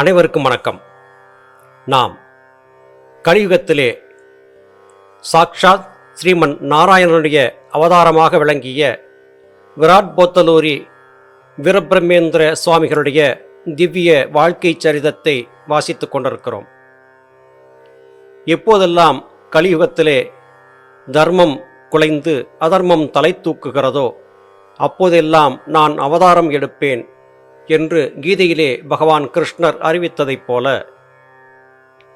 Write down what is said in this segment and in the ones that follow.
அனைவருக்கும் வணக்கம். நாம் கலியுகத்திலே சாக்ஷாத் ஸ்ரீமன் நாராயணனுடைய அவதாரமாக விளங்கிய விராட் போத்தலூரி வீரபிரமேந்திர சுவாமிகளுடைய திவ்ய வாழ்க்கை சரிதத்தை வாசித்து கொண்டிருக்கிறோம். எப்போதெல்லாம் கலியுகத்திலே தர்மம் குலைந்து அதர்மம் தலை தூக்குகிறதோ அப்போதெல்லாம் நான் அவதாரம் எடுப்பேன் என்று கீதையிலே பகவான் கிருஷ்ணர் அறிவித்ததைப் போல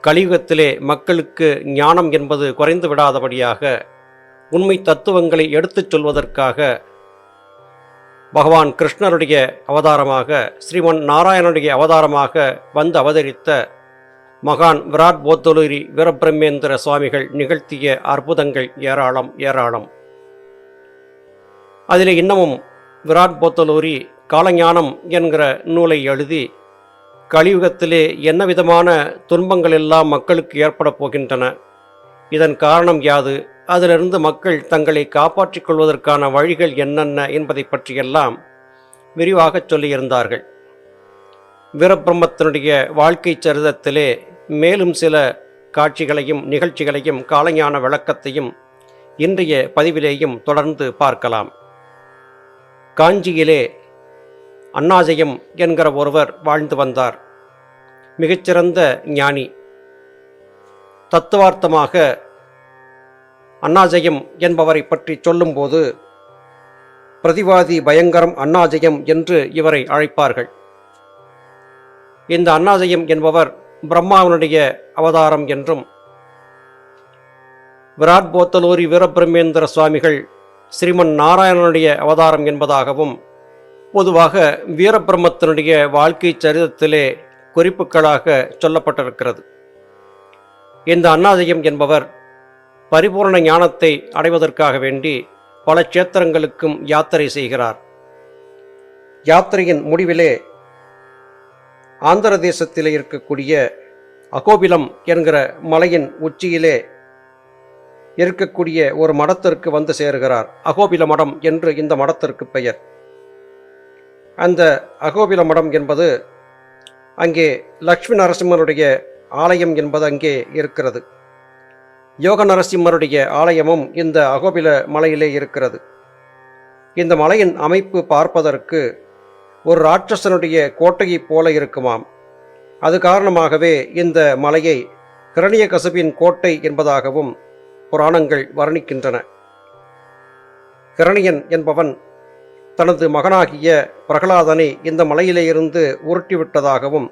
கலியுகத்திலே மக்களுக்கு ஞானம் என்பது குறைந்து விடாதபடியாக உண்மை தத்துவங்களை எடுத்துச் சொல்வதற்காக பகவான் கிருஷ்ணருடைய அவதாரமாக ஸ்ரீமன் நாராயணனுடைய அவதாரமாக வந்து அவதரித்த மகான் விராட் போத்தலூரி வீரபிரமேந்திர சுவாமிகள் நிகழ்த்திய அற்புதங்கள் ஏராளம் ஏராளம். அதில் இன்னமும் விராட் போத்தலூரி காலஞானம் என்கிற நூலை எழுதி கலியுகத்திலே என்ன விதமான துன்பங்கள் எல்லாம் மக்களுக்கு ஏற்படப் போகின்றன? இதன் காரணம் யாது? அதிலிருந்து மக்கள் தங்களை காப்பாற்றிக் கொள்வதற்கான வழிகள் என்னென்ன என்பதை பற்றியெல்லாம் விரிவாகச் சொல்லியிருந்தார்கள். வீரபிரம்மத்தினுடைய வாழ்க்கை சரிதத்திலே மேலும் சில காட்சிகளையும் நிகழ்ச்சிகளையும் காலஞான விளக்கத்தையும் இன்றைய பதிவிலேயும் தொடர்ந்து பார்க்கலாம். காஞ்சியிலே அண்ணாஜயம் என்கிற ஒருவர் வாழ்ந்து வந்தார். மிகச்சிறந்த ஞானி. தத்துவார்த்தமாக அண்ணாஜயம் என்பவரை பற்றி சொல்லும்போது பிரதிவாதி பயங்கரம் அண்ணாஜயம் என்று இவரை அழைப்பார்கள். இந்த அண்ணாஜயம் என்பவர் பிரம்மாவனுடைய அவதாரம் என்றும் விராட் போத்தலூரி வீரபிரமேந்திர சுவாமிகள் ஸ்ரீமன் நாராயணனுடைய அவதாரம் என்பதாகவும் பொதுவாக வீரபிரம்மத்தினுடைய வாழ்க்கை சரிதத்திலே குறிப்புகளாக சொல்லப்பட்டிருக்கிறது. இந்த அண்ணாதயம் என்பவர் பரிபூர்ண ஞானத்தை அடைவதற்காக வேண்டி பல க்ஷேத்திரங்களுக்கும் யாத்திரை செய்கிறார். யாத்திரையின் முடிவிலே ஆந்திர தேசத்திலே இருக்கக்கூடிய அகோபிலம் என்கிற மலையின் உச்சியிலே இருக்கக்கூடிய ஒரு மடத்திற்கு வந்து சேருகிறார். அகோபில மடம் என்று இந்த மடத்திற்கு பெயர். அந்த அகோபில மடம் என்பது அங்கே லக்ஷ்மி நரசிம்மனுடைய ஆலயம் என்பது அங்கே இருக்கிறது. யோக நரசிம்மருடைய ஆலயமும் இந்த அகோபில மலையிலே இருக்கிறது. இந்த மலையின் அமைப்பு பார்ப்பதற்கு ஒரு ராட்சசனுடைய கோட்டையைப் போல இருக்குமாம். அது காரணமாகவே இந்த மலையை கிரணிய கசுபின் கோட்டை என்பதாகவும் புராணங்கள் வர்ணிக்கின்றன. கிரணியன் என்பவன் தனது மகனாகிய பிரகலாதனை இந்த மலையிலிருந்து உருட்டிவிட்டதாகவும்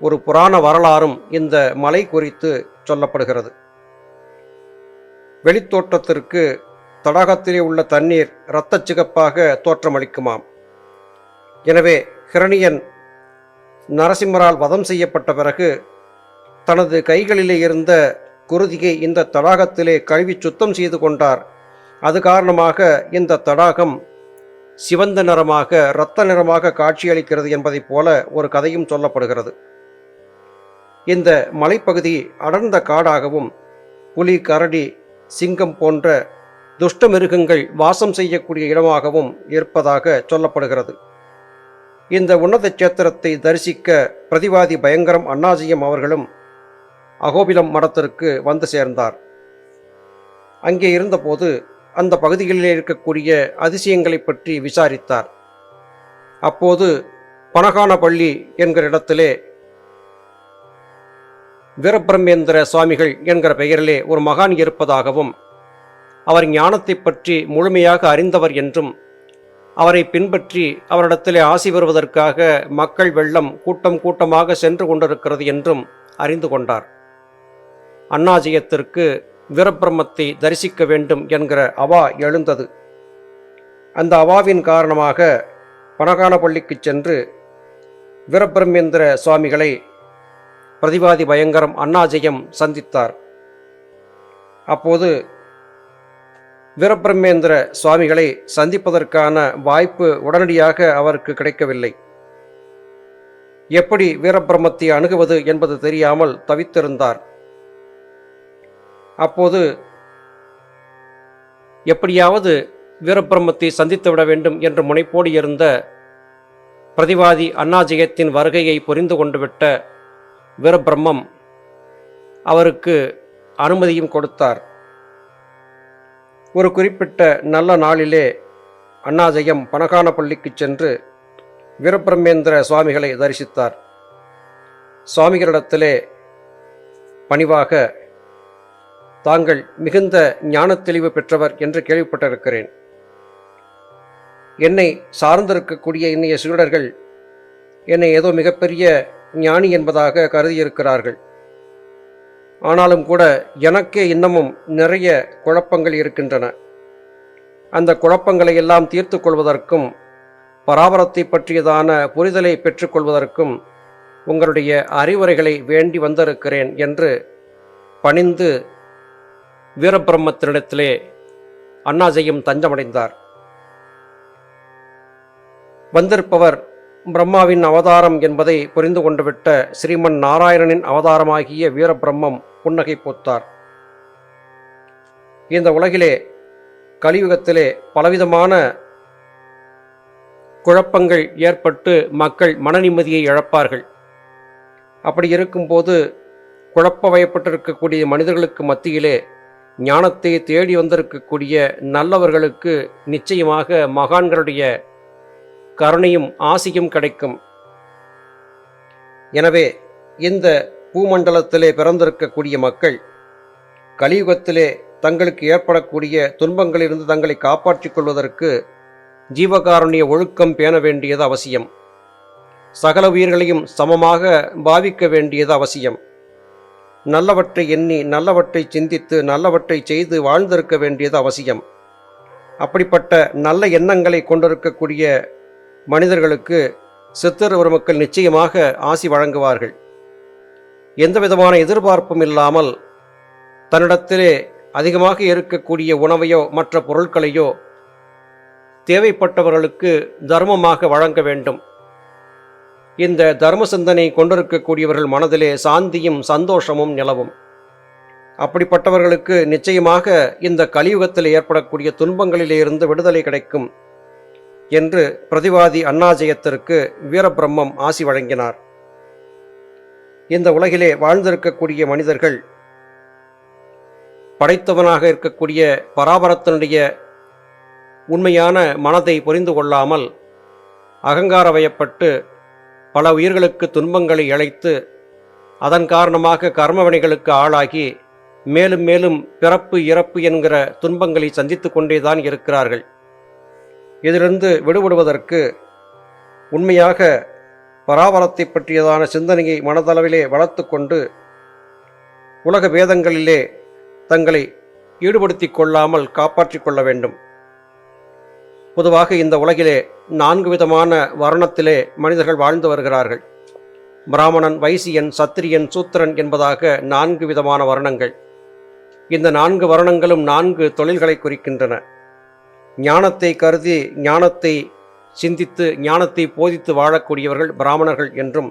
ஒரு புராண வரலாறும் இந்த மலை குறித்து சொல்லப்படுகிறது. வெளித்தோற்றத்திற்கு தடாகத்திலே உள்ள தண்ணீர் இரத்த சிகப்பாக தோற்றமளிக்குமாம். எனவே ஹிரணியன் நரசிம்மரால் வதம் செய்யப்பட்ட பிறகு தனது கைகளிலே இருந்த குருதியை இந்த தடாகத்திலே கழுவி சுத்தம் செய்து கொண்டார். அது காரணமாக இந்த தடாகம் சிவந்த நிறமாக இரத்த நிறமாக காட்சியளிக்கிறது என்பதைப் போல ஒரு கதையும் சொல்லப்படுகிறது. இந்த மலைப்பகுதி அடர்ந்த காடாகவும் புலி கரடி சிங்கம் போன்ற துஷ்ட மிருகங்கள் வாசம் செய்யக்கூடிய இடமாகவும் இருப்பதாக சொல்லப்படுகிறது. இந்த உன்னத சேத்திரத்தை தரிசிக்க பிரதிவாதி பயங்கரம் அண்ணாஜியம் அவர்களும் அகோபிலம் மடத்திற்கு வந்து சேர்ந்தார். அங்கே இருந்தபோது அந்த பகுதிகளில் இருக்கக்கூடிய அதிசயங்களை பற்றி விசாரித்தார். அப்போது பனகானப்பள்ளி என்கிற இடத்திலே வீரபிரமேந்திர சுவாமிகள் என்கிற பெயரிலே ஒரு மகான் இருப்பதாகவும் அவர் ஞானத்தை பற்றி முழுமையாக அறிந்தவர் என்றும் அவரை பின்பற்றி அவரிடத்திலே ஆசி வருவதற்காக மக்கள் வெள்ளம் கூட்டம் கூட்டமாக சென்று கொண்டிருக்கிறது என்றும் அறிந்து கொண்டார். அண்ணாஜயத்திற்கு வீரபிரம்மத்தை தரிசிக்க வேண்டும் என்கிற அவா எழுந்தது. அந்த அவாவின் காரணமாக பனகானப்பள்ளிக்கு சென்று வீரபிரமேந்திர சுவாமிகளை பிரதிவாதி பயங்கரம் அண்ணாஜயம் சந்தித்தார். அப்போது வீரபிரமேந்திர சுவாமிகளை சந்திப்பதற்கான வாய்ப்பு உடனடியாக அவருக்கு கிடைக்கவில்லை. எப்படி வீரபிரமத்தை அணுகுவது என்பது தெரியாமல் தவித்திருந்தார். அப்போது எப்படியாவது வீரபிரம்மத்தை சந்தித்து விட வேண்டும் என்று முனைப்போடு இருந்த பிரதிவாதி அண்ணாஜயத்தின் வருகையை புரிந்து கொண்டுவிட்ட வீரபிரம்மம் அவருக்கு அனுமதியும் கொடுத்தார். ஒரு குறிப்பிட்ட நல்ல நாளிலே அண்ணாஜெயம் பணகானப்பள்ளிக்கு சென்று வீரபிரமேந்திர சுவாமிகளை தரிசித்தார். சுவாமிகளிடத்திலே பணிவாக தாங்கள் மிகுந்த ஞான தெளிவு பெற்றவர் என்று கேள்விப்பட்டிருக்கிறேன். என்னை சார்ந்திருக்கக்கூடிய இன்னைய சீடர்கள் என்னை ஏதோ மிகப்பெரிய ஞானி என்பதாக கருதியிருக்கிறார்கள். ஆனாலும் கூட எனக்கே இன்னமும் நிறைய குழப்பங்கள் இருக்கின்றன. அந்த குழப்பங்களை எல்லாம் தீர்த்து கொள்வதற்கும் பராபரத்தை பற்றியதான புரிதலை பெற்றுக்கொள்வதற்கும் உங்களுடைய அறிவுரைகளை வேண்டி வந்திருக்கிறேன் என்று பணிந்து வீரபிரம்மத்தினிடத்திலே அண்ணாசையும் தஞ்சமடைந்தார். வந்திருப்பவர் பிரம்மாவின் அவதாரம் என்பதை புரிந்து கொண்டுவிட்ட ஸ்ரீமன் நாராயணனின் அவதாரமாகிய வீரபிரம்மம் புன்னகை பூத்தார். இந்த உலகிலே கலியுகத்திலே பலவிதமான குழப்பங்கள் ஏற்பட்டு மக்கள் மன நிம்மதியை இழப்பார்கள். அப்படி இருக்கும்போது குழப்ப வயப்பட்டிருக்கக்கூடிய மனிதர்களுக்கு மத்தியிலே ஞானத்தை தேடி வந்திருக்கக்கூடிய நல்லவர்களுக்கு நிச்சயமாக மகான்களுடைய கருணையும் ஆசியும் கிடைக்கும். எனவே இந்த பூமண்டலத்திலே பிறந்திருக்கக்கூடிய மக்கள் கலியுகத்திலே தங்களுக்கு ஏற்படக்கூடிய துன்பங்களிலிருந்து தங்களை காப்பாற்றிக் கொள்வதற்கு ஜீவகாருண்ய ஒழுக்கம் பேண வேண்டியது அவசியம். சகல உயிர்களையும் சமமாக பாவிக்க வேண்டியது அவசியம். நல்லவற்றை எண்ணி நல்லவற்றை சிந்தித்து நல்லவற்றை செய்து வாழ்ந்திருக்க வேண்டியது அவசியம். அப்படிப்பட்ட நல்ல எண்ணங்களை கொண்டிருக்கக்கூடிய மனிதர்களுக்கு சித்தர் ஒரு மக்கள் நிச்சயமாக ஆசி வழங்குவார்கள். எந்த விதமான எதிர்பார்ப்பும் இல்லாமல் தன்னிடத்திலே அதிகமாக இருக்கக்கூடிய உணவையோ மற்ற பொருட்களையோ தேவைப்பட்டவர்களுக்கு தர்மமாக வழங்க வேண்டும். இந்த தர்ம சிந்தனை கொண்டிருக்கக்கூடியவர்கள் மனதிலே சாந்தியும் சந்தோஷமும் நிலவும். அப்படிப்பட்டவர்களுக்கு நிச்சயமாக இந்த கலியுகத்தில் ஏற்படக்கூடிய துன்பங்களிலிருந்து விடுதலை கிடைக்கும் என்று பிரதிவாதி அண்ணாஜயத்திற்கு வீரபிரம்மம் ஆசி வழங்கினார். இந்த உலகிலே வாழ்ந்திருக்கக்கூடிய மனிதர்கள் படைத்தவனாக இருக்கக்கூடிய பராபரத்தினுடைய உண்மையான மனதை புரிந்து கொள்ளாமல் அகங்கார வயப்பட்டு பல உயிர்களுக்கு துன்பங்களை இழைத்து அதன் காரணமாக கர்மவினைகளுக்கு ஆளாகி மேலும் மேலும் பிறப்பு இறப்பு என்கிற துன்பங்களை சந்தித்து கொண்டேதான் இருக்கிறார்கள். இதிலிருந்து விடுபடுவதற்கு உண்மையாக பராபரத்தை பற்றியதான சிந்தனையை மனதளவிலே வளர்த்து கொண்டு உலக வேதங்களிலே தங்களை ஈடுபடுத்திக் கொள்ளாமல் காப்பாற்றிக் கொள்ள வேண்டும். பொதுவாக இந்த உலகிலே நான்கு விதமான வர்ணத்திலே மனிதர்கள் வாழ்ந்து வருகிறார்கள். பிராமணன் வைசியன் சத்திரியன் சூத்திரன் என்பதாக நான்கு விதமான வர்ணங்கள். இந்த நான்கு வர்ணங்களும் நான்கு தொழில்களை குறிக்கின்றன. ஞானத்தை கருதி ஞானத்தை சிந்தித்து ஞானத்தை போதித்து வாழக்கூடியவர்கள் பிராமணர்கள் என்றும்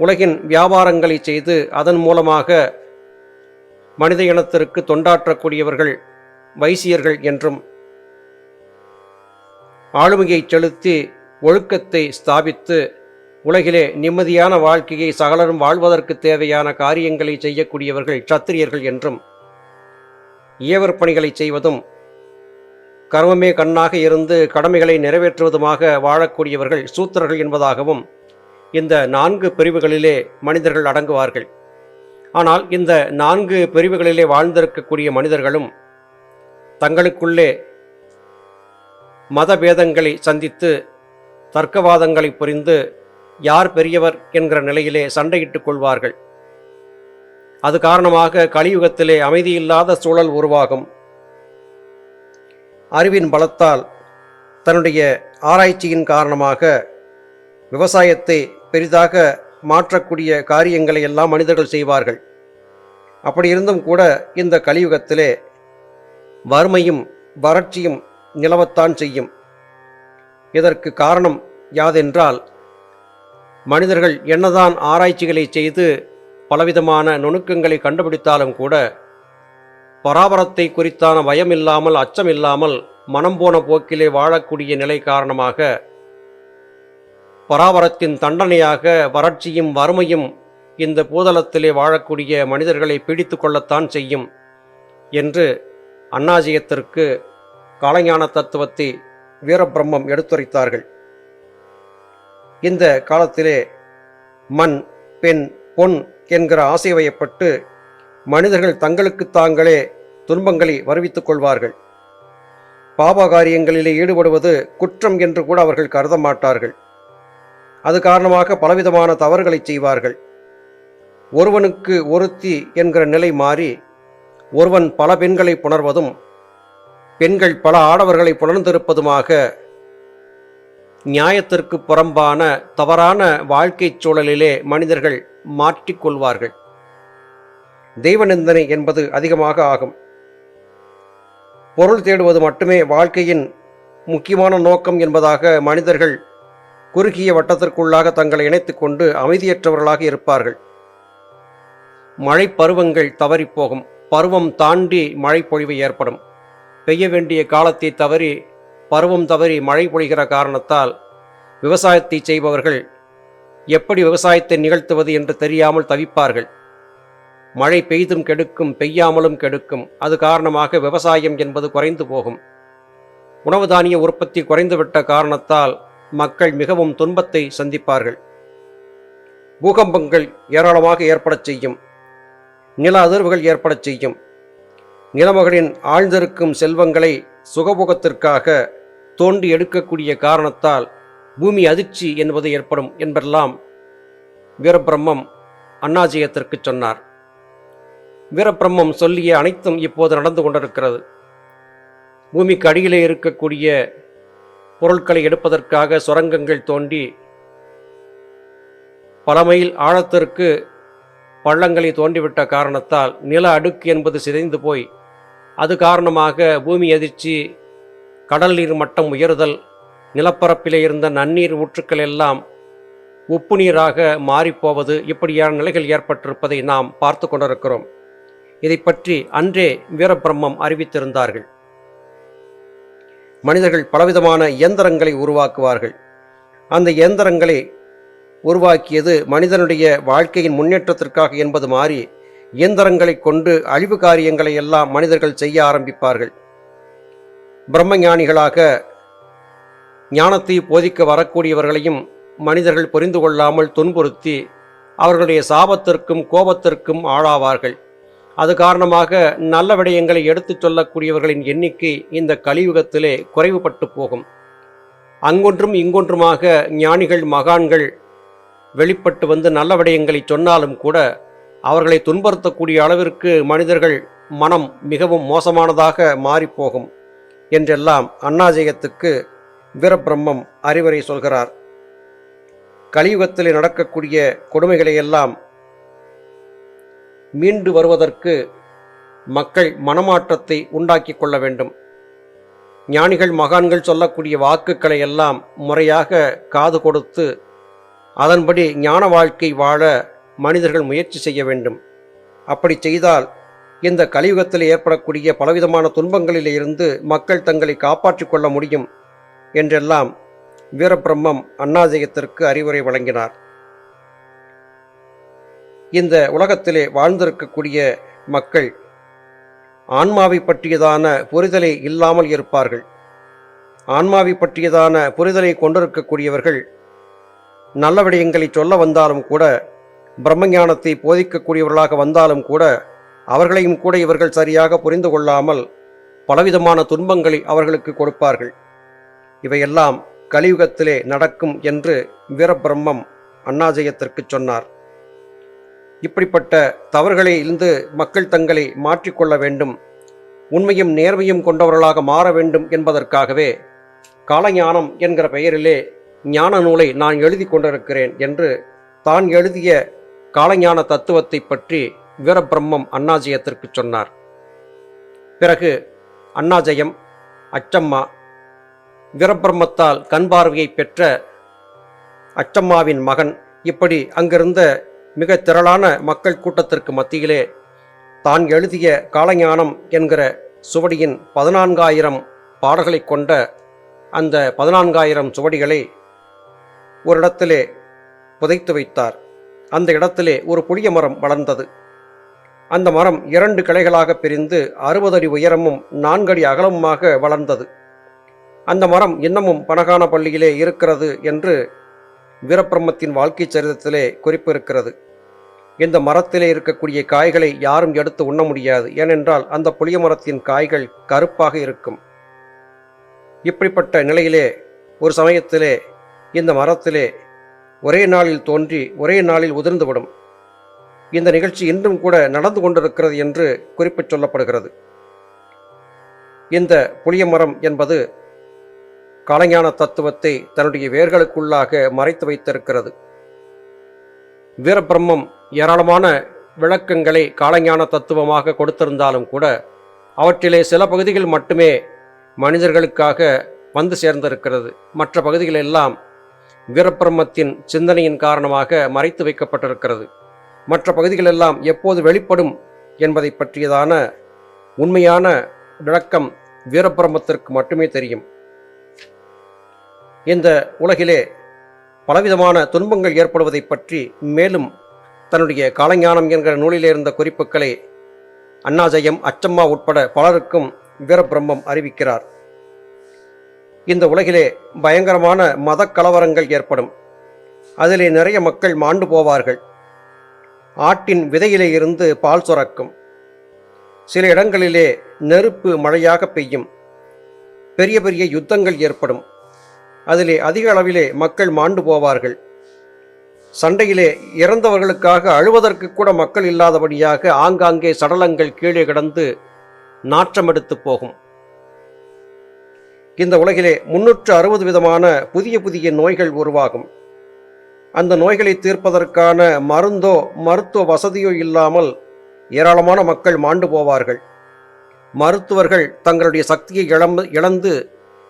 உலகின் வியாபாரங்களை செய்து அதன் மூலமாக மனித இனத்திற்கு தொண்டாற்றக்கூடியவர்கள் வைசியர்கள் என்றும் ஆளுமையை செலுத்தி ஒழுக்கத்தை ஸ்தாபித்து உலகிலே நிம்மதியான வாழ்க்கையை சகலரும் வாழ்வதற்கு தேவையான காரியங்களை செய்யக்கூடியவர்கள் சத்திரியர்கள் என்றும் ஏவர் பணிகளை செய்வதும் கர்மமே கண்ணாக இருந்து கடமைகளை நிறைவேற்றுவதுமாக வாழக்கூடியவர்கள் சூத்திரர்கள் என்பதாகவும் இந்த நான்கு பிரிவுகளிலே மனிதர்கள் அடங்குவார்கள். ஆனால் இந்த நான்கு பிரிவுகளிலே வாழ்ந்திருக்கக்கூடிய மனிதர்களும் தங்களுக்குள்ளே மதபேதங்களை சந்தித்து தர்க்கவாதங்களை புரிந்து யார் பெரியவர் என்கிற நிலையிலே சண்டையிட்டுக் கொள்வார்கள். அது காரணமாக கலியுகத்திலே அமைதியில்லாத சூழல் உருவாகும். அறிவின் பலத்தால் தன்னுடைய ஆராய்ச்சியின் காரணமாக விவசாயத்தை பெரிதாக மாற்றக்கூடிய காரியங்களை எல்லாம் மனிதர்கள் செய்வார்கள். அப்படி இருந்தும் கூட இந்த கலியுகத்திலே வறுமையும் வறட்சியும் நிலவத்தான் செய்யும். இதற்கு காரணம் யாதென்றால் மனிதர்கள் என்னதான் ஆராய்ச்சிகளை செய்து பலவிதமான நுணுக்கங்களை கண்டுபிடித்தாலும் கூட பராபரத்தை குறித்தான பயம் இல்லாமல் அச்சம் இல்லாமல் மனம் போன போக்கிலே வாழக்கூடிய நிலை காரணமாக பராபரத்தின் தண்டனையாக வறட்சியும் வறுமையும் இந்த பூதளத்திலே வாழக்கூடிய மனிதர்களை பிடித்து கொள்ளத்தான் செய்யும் என்று அண்ணாஜியத்திற்கு காலஞான தத்துவத்தை வீரபிரம்மம் எடுத்துரைத்தார்கள். இந்த காலத்திலே மண் பெண் பொன் என்கிற ஆசை வயப்பட்டு மனிதர்கள் தங்களுக்கு தாங்களே துன்பங்களை வருவித்துக் கொள்வார்கள். பாபகாரியங்களிலே ஈடுபடுவது குற்றம் என்று கூட அவர்கள் கருத மாட்டார்கள். அது காரணமாக பலவிதமான தவறுகளை செய்வார்கள். ஒருவனுக்கு ஒருத்தி என்கிற நிலை மாறி ஒருவன் பல பெண்களை புணர்வதும் பெண்கள் பல ஆடவர்களை புலர்ந்திருப்பதுமாக நியாயத்திற்கு புறம்பான தவறான வாழ்க்கைச் சூழலிலே மனிதர்கள் மாற்றிக்கொள்வார்கள் தெய்வநிந்தனை என்பது அதிகமாக ஆகும். பொருள் தேடுவது மட்டுமே வாழ்க்கையின் முக்கியமான நோக்கம் என்பதாக மனிதர்கள் குறுகிய வட்டத்திற்குள்ளாக தங்களை இணைத்து கொண்டு அமைதியற்றவர்களாக இருப்பார்கள். மழை பருவங்கள் தவறிப்போகும். பருவம் தாண்டி மழை பொழிவு ஏற்படும். பெய்ய வேண்டிய காலத்தை தவறி பருவம் தவறி மழை பொழிகிற காரணத்தால் விவசாயத்தை செய்பவர்கள் எப்படி விவசாயத்தை நிகழ்த்துவது என்று தெரியாமல் தவிப்பார்கள். மழை பெய்தும் கெடுக்கும் பெய்யாமலும் கெடுக்கும். அது காரணமாக விவசாயம் என்பது குறைந்து போகும். உணவு தானிய உற்பத்தி குறைந்துவிட்ட காரணத்தால் மக்கள் மிகவும் துன்பத்தை சந்திப்பார்கள். பூகம்பங்கள் ஏராளமாக ஏற்படச் செய்யும். நில அதிர்வுகள் ஏற்படச் செய்யும். நிலமகளின் ஆழ்ந்திருக்கும் செல்வங்களை சுகபோகத்திற்காக தோண்டி எடுக்கக்கூடிய காரணத்தால் பூமி அதிர்ச்சி என்பது ஏற்படும் என்பெல்லாம் வீரபிரம்மம் அண்ணாஜயத்திற்கு சொன்னார். வீரபிரம்மம் சொல்லிய அனைத்தும் இப்போது நடந்து கொண்டிருக்கிறது. பூமிக்கு அடியிலே இருக்கக்கூடிய பொருட்களை எடுப்பதற்காக சுரங்கங்கள் தோண்டி பல மைல் ஆழத்திற்கு பள்ளங்களை தோண்டிவிட்ட காரணத்தால் நில அடுக்கு என்பது சிதைந்து போய் அது காரணமாக பூமி அதிர்ச்சி கடல் நீர் மட்டம் உயர்தல் நிலப்பரப்பிலே இருந்த நன்னீர் ஊற்றுக்கள் எல்லாம் உப்பு நீராக மாறிப்போவது இப்படியான நிலைகள் ஏற்பட்டிருப்பதை நாம் பார்த்து கொண்டிருக்கிறோம். இதை பற்றி அன்றே வீரபிரம்மம் அறிவித்திருந்தார்கள். மனிதர்கள் பலவிதமான இயந்திரங்களை உருவாக்குவார்கள். அந்த இயந்திரங்களை உருவாக்கியது மனிதனுடைய வாழ்க்கையின் முன்னேற்றத்திற்காக என்பது மாறி இயந்திரங்களை கொண்டு அழிவு காரியங்களை எல்லாம் மனிதர்கள் செய்ய ஆரம்பிப்பார்கள். பிரம்மஞானிகளாக ஞானத்தை போதிக்க வரக்கூடியவர்களையும் மனிதர்கள் புரிந்து கொள்ளாமல் துன்புறுத்தி அவர்களுடைய சாபத்திற்கும் கோபத்திற்கும் ஆளாவார்கள். அது காரணமாக நல்ல விடயங்களை எடுத்துச் சொல்லக்கூடியவர்களின் எண்ணிக்கை இந்த கலியுகத்திலே குறைவுபட்டு போகும். அங்கொன்றும் இங்கொன்றுமாக ஞானிகள் மகான்கள் வெளிப்பட்டு வந்து நல்ல விடயங்களை சொன்னாலும் கூட அவர்களை துன்புறுத்தக்கூடிய அளவிற்கு மனிதர்கள் மனம் மிகவும் மோசமானதாக மாறிப்போகும் என்றெல்லாம் அண்ணாஜயத்துக்கு வீரபிரம்மம் அறிவுரை சொல்கிறார். கலியுகத்தில் நடக்கக்கூடிய கொடுமைகளை எல்லாம் மீண்டு வருவதற்கு மக்கள் மனமாற்றத்தை உண்டாக்கி கொள்ள வேண்டும். ஞானிகள் மகான்கள் சொல்லக்கூடிய வாக்குகளை எல்லாம் முறையாக காது கொடுத்து அதன்படி ஞான வாழ்க்கை வாழ மனிதர்கள் முயற்சி செய்ய வேண்டும். அப்படி செய்தால் இந்த கலியுகத்தில் ஏற்படக்கூடிய பலவிதமான துன்பங்களில் இருந்து மக்கள் தங்களை காப்பாற்றிக் கொள்ள முடியும் என்றெல்லாம் வீரபிரம்மம் அண்ணாஜயத்திற்கு அறிவுரை வழங்கினார். இந்த உலகத்திலே வாழ்ந்திருக்கக்கூடிய மக்கள் ஆன்மாவை பற்றியதான புரிதலை இல்லாமல் இருப்பார்கள். ஆன்மாவை பற்றியதான புரிதலை கொண்டிருக்கக்கூடியவர்கள் நல்ல விடயங்களை சொல்ல வந்தாலும் கூட பிரம்மஞானத்தை போதிக்கக்கூடியவர்களாக வந்தாலும் கூட அவர்களையும் கூட இவர்கள் சரியாக புரிந்து கொள்ளாமல் பலவிதமான துன்பங்களை அவர்களுக்கு கொடுப்பார்கள். இவையெல்லாம் கலியுகத்திலே நடக்கும் என்று வீரபிரம்மம் அண்ணாஜயத்திற்கு சொன்னார். இப்படிப்பட்ட தவறுகளை இருந்து மக்கள் தங்களை மாற்றிக்கொள்ள வேண்டும் உண்மையும் நேர்மையும் கொண்டவர்களாக மாற வேண்டும் என்பதற்காகவே காலஞானம் என்கிற பெயரிலே ஞான நூலை நான் எழுதி கொண்டிருக்கிறேன் என்று தான் எழுதிய காலஞான தத்துவத்தை பற்றி வீரபிரம்மம் அண்ணாஜயத்திற்கு சொன்னார். பிறகு அண்ணாஜயம் அச்சம்மா வீரபிரம்மத்தால் கண் பார்வையை பெற்ற அச்சம்மாவின் மகன். இப்படி அங்கிருந்த மிக திரளான மக்கள் கூட்டத்திற்கு மத்தியிலே தான் எழுதிய காலஞானம் என்கிற சுவடியின் பதினான்காயிரம் பாடல்களை கொண்ட அந்த பதினான்காயிரம் சுவடிகளை ஒரு இடத்திலே புதைத்து வைத்தார். அந்த இடத்திலே ஒரு புளிய மரம் வளர்ந்தது. அந்த மரம் இரண்டு கிளைகளாக பிரிந்து அறுபது அடி உயரமும் நான்கடி அகலமுமாக வளர்ந்தது. அந்த மரம் இன்னமும் பனகான பள்ளியிலே இருக்கிறது என்று வீரபிரம்மத்தின் வாழ்க்கை சரிதத்திலே குறிப்பு இருக்கிறது. இந்த மரத்திலே இருக்கக்கூடிய காய்களை யாரும் எடுத்து உண்ண முடியாது. ஏனென்றால் அந்த புளிய மரத்தின் காய்கள் கருப்பாக இருக்கும். இப்படிப்பட்ட நிலையிலே ஒரு சமயத்திலே இந்த மரத்திலே ஒரே நாளில் தோன்றி ஒரே நாளில் உதிர்ந்துவிடும். இந்த நிகழ்ச்சி இன்றும் கூட நடந்து கொண்டிருக்கிறது என்று குறிப்பிட்டு சொல்லப்படுகிறது. இந்த புளிய மரம் என்பது காலஞான தத்துவத்தை தன்னுடைய வேர்களுக்குள்ளாக மறைத்து வைத்திருக்கிறது. வீரபிரம்மம் ஏராளமான விளக்கங்களை காலஞான தத்துவமாக கொடுத்திருந்தாலும் கூட அவற்றிலே சில பகுதிகள் மட்டுமே மனிதர்களுக்காக வந்து சேர்ந்திருக்கிறது. மற்ற பகுதிகள் எல்லாம் வீரபிரம்மத்தின் சிந்தனையின் காரணமாக மறைத்து வைக்கப்பட்டிருக்கிறது. மற்ற பகுதிகளெல்லாம் எப்போது வெளிப்படும் என்பதை பற்றியதான உண்மையான விளக்கம் வீரபிரம்மத்திற்கு மட்டுமே தெரியும். இந்த உலகிலே பலவிதமான துன்பங்கள் ஏற்படுவதை பற்றி மேலும் தன்னுடைய காலஞானம் என்கிற நூலிலே இருந்த குறிப்புகளை அண்ணாஜயம் அச்சம்மா உட்பட பலருக்கும் வீரபிரம்மம் அறிவிக்கிறார். இந்த உலகிலே பயங்கரமான மத கலவரங்கள் ஏற்படும். அதிலே நிறைய மக்கள் மாண்டு போவார்கள். ஆட்டின் விதையிலே இருந்து பால் சுரக்கும். சில இடங்களிலே நெருப்பு மழையாக பெய்யும். பெரிய பெரிய யுத்தங்கள் ஏற்படும். அதிலே அதிக அளவிலே மக்கள் மாண்டு போவார்கள். சண்டையிலே இறந்தவர்களுக்காக அழுவதற்கு கூட மக்கள் இல்லாதபடியாக ஆங்காங்கே சடலங்கள் கீழே கிடந்து நாற்றமெடுத்து போகும். இந்த உலகிலே முன்னூற்று அறுபது விதமான புதிய புதிய நோய்கள் உருவாகும். அந்த நோய்களை தீர்ப்பதற்கான மருந்தோ மருத்துவ வசதியோ இல்லாமல் ஏராளமான மக்கள் மாண்டு போவார்கள். மருத்துவர்கள் தங்களுடைய சக்தியை இழந்து இழந்து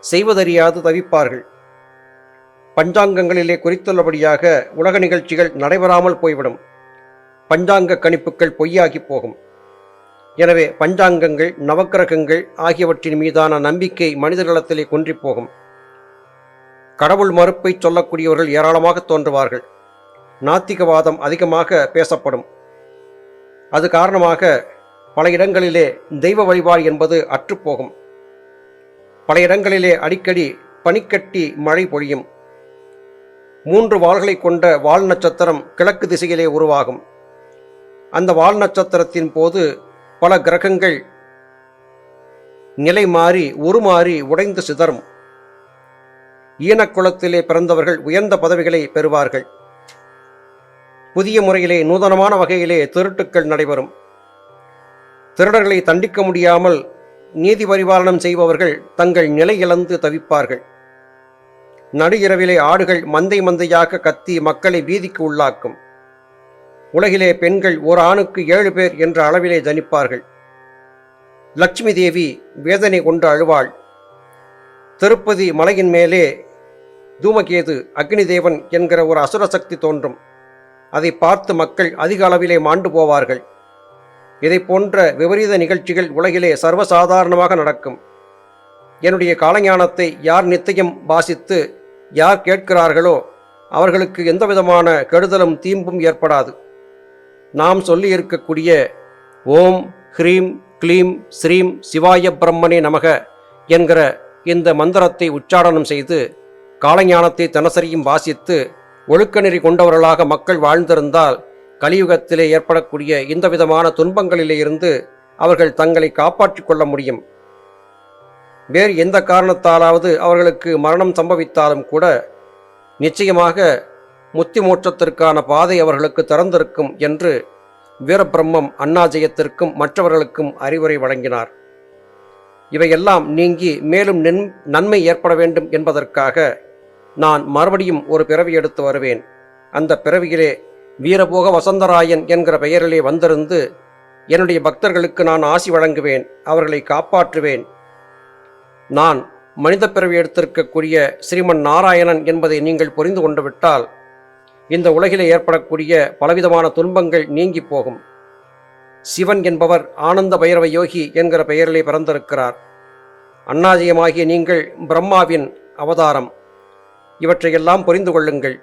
செய்வதறியாது தவிப்பார்கள். பஞ்சாங்கங்களிலே குறித்துள்ளபடியாக உலக நிகழ்ச்சிகள் நடைபெறாமல் போய்விடும். பஞ்சாங்க கணிப்புகள் பொய்யாகி போகும். எனவே பஞ்சாங்கங்கள் நவக்கிரகங்கள் ஆகியவற்றின் மீதான நம்பிக்கை மனிதர்களத்திலே குன்றிப் போகும். கடவுள் மறுப்பை சொல்லக்கூடியவர்கள் ஏராளமாக தோன்றுவார்கள். நாத்திகவாதம் அதிகமாக பேசப்படும். அது காரணமாக பல இடங்களிலே தெய்வ வழிபாடு என்பது அற்றுப்போகும் பல இடங்களிலே அடிக்கடி பனிக்கட்டி மழை பொழியும். மூன்று வாள்களை கொண்ட வால் நட்சத்திரம் கிழக்கு திசையிலே உருவாகும். அந்த வால் நட்சத்திரத்தின் போது பல கிரகங்கள் நிலை மாறி உருமாறி உடைந்து சிதறும். ஈனக்குளத்திலே பிறந்தவர்கள் உயர்ந்த பதவிகளை பெறுவார்கள். புதிய முறையிலே நூதனமான வகையிலே திருட்டுக்கள் நடைபெறும். திருடர்களை தண்டிக்க முடியாமல் நீதி பரிபாலனம் செய்பவர்கள் தங்கள் நிலை இழந்து தவிப்பார்கள். நடு இரவிலே ஆடுகள் மந்தை மந்தையாக கத்தி மக்களை வீதிக்கு உள்ளாக்கும். உலகிலே பெண்கள் ஒரு ஆணுக்கு ஏழு பேர் என்ற அளவிலே ஜனிப்பார்கள். லட்சுமி தேவி வேதனை கொண்டு அழுவாள். திருப்பதி மலையின் மேலே தூமகேது அக்னி தேவன் என்கிற ஒரு அசுர சக்தி தோன்றும். அதை பார்த்து மக்கள் அதிக அளவிலே மாண்டு போவார்கள். இதை போன்ற விபரீத நிகழ்ச்சிகள் உலகிலே சர்வசாதாரணமாக நடக்கும். என்னுடைய காலஞானத்தை யார் நித்தியம் வாசித்து யார் கேட்கிறார்களோ அவர்களுக்கு எந்தவிதமான கெடுதலும் தீம்பும் ஏற்படாது. நாம் சொல்லியிருக்கக்கூடிய ஓம் ஹ்ரீம் க்ளீம் ஸ்ரீம் சிவாய பிரம்மனே நமக என்கிற இந்த மந்திரத்தை உச்சாரணம் செய்து காலஞானத்தை தினசரியும் வாசித்து ஒழுக்கநெறி கொண்டவர்களாக மக்கள் வாழ்ந்திருந்தால் கலியுகத்திலே ஏற்படக்கூடிய இந்த விதமான துன்பங்களிலே இருந்து அவர்கள் தங்களை காப்பாற்றிக் கொள்ள முடியும். வேறு எந்த காரணத்தாலாவது அவர்களுக்கு மரணம் சம்பவித்தாலும் கூட நிச்சயமாக முத்தி மோட்சத்திற்கான பாதை அவர்களுக்கு திறந்திருக்கும் என்று வீரபிரம்மம் அண்ணாஜயத்திற்கும் மற்றவர்களுக்கும் அறிவுரை வழங்கினார். இவையெல்லாம் நீங்கி மேலும் நன்மை ஏற்பட வேண்டும் என்பதற்காக நான் மறுபடியும் ஒரு பிறவி எடுத்து வருவேன். அந்த பிறவியிலே வீரபோக வசந்தராயன் என்கிற பெயரிலே வந்திருந்து என்னுடைய பக்தர்களுக்கு நான் ஆசி வழங்குவேன் அவர்களை காப்பாற்றுவேன். நான் மனித பிறவி எடுத்திருக்கக்கூடிய ஸ்ரீமன் நாராயணன் என்பதை நீங்கள் புரிந்து கொண்டு விட்டால் இந்த உலகிலே ஏற்படக்கூடிய பலவிதமான துன்பங்கள் நீங்கி போகும். சிவன் என்பவர் ஆனந்த பைரவ யோகி என்கிற பெயரிலே பிறந்திருக்கிறார். அண்ணாஜயமாகிய நீங்கள் பிரம்மாவின் அவதாரம். இவற்றையெல்லாம் புரிந்து கொள்ளுங்கள்.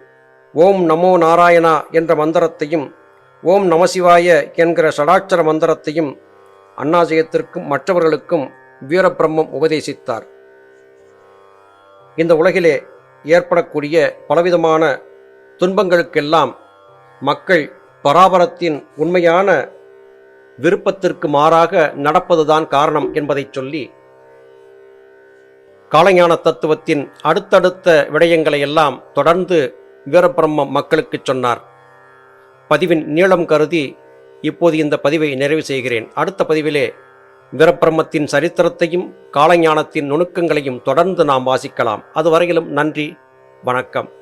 ஓம் நமோ நாராயணா என்ற மந்திரத்தையும் ஓம் நமசிவாய என்கிற ஷடாட்சர மந்திரத்தையும் அண்ணாஜயத்திற்கும் மற்றவர்களுக்கும் வீரபிரம்மம் உபதேசித்தார். இந்த உலகிலே ஏற்படக்கூடிய பலவிதமான துன்பங்களுக்கெல்லாம் மக்கள் பராபரத்தின் உண்மையான விருப்பத்திற்கு மாறாக நடப்பதுதான் காரணம் என்பதைச் சொல்லி காலஞான தத்துவத்தின் அடுத்தடுத்த விடயங்களை எல்லாம் தொடர்ந்து வீரபிரம்மம் மக்களுக்கு சொன்னார். பதிவின் நீளம் கருதி இப்போது இந்த பதிவை நிறைவு செய்கிறேன். அடுத்த பதிவிலே வீரபிரம்மத்தின் சரித்திரத்தையும் காலஞானத்தின் நுணுக்கங்களையும் தொடர்ந்து நாம் வாசிக்கலாம். அதுவரையிலும் நன்றி வணக்கம்.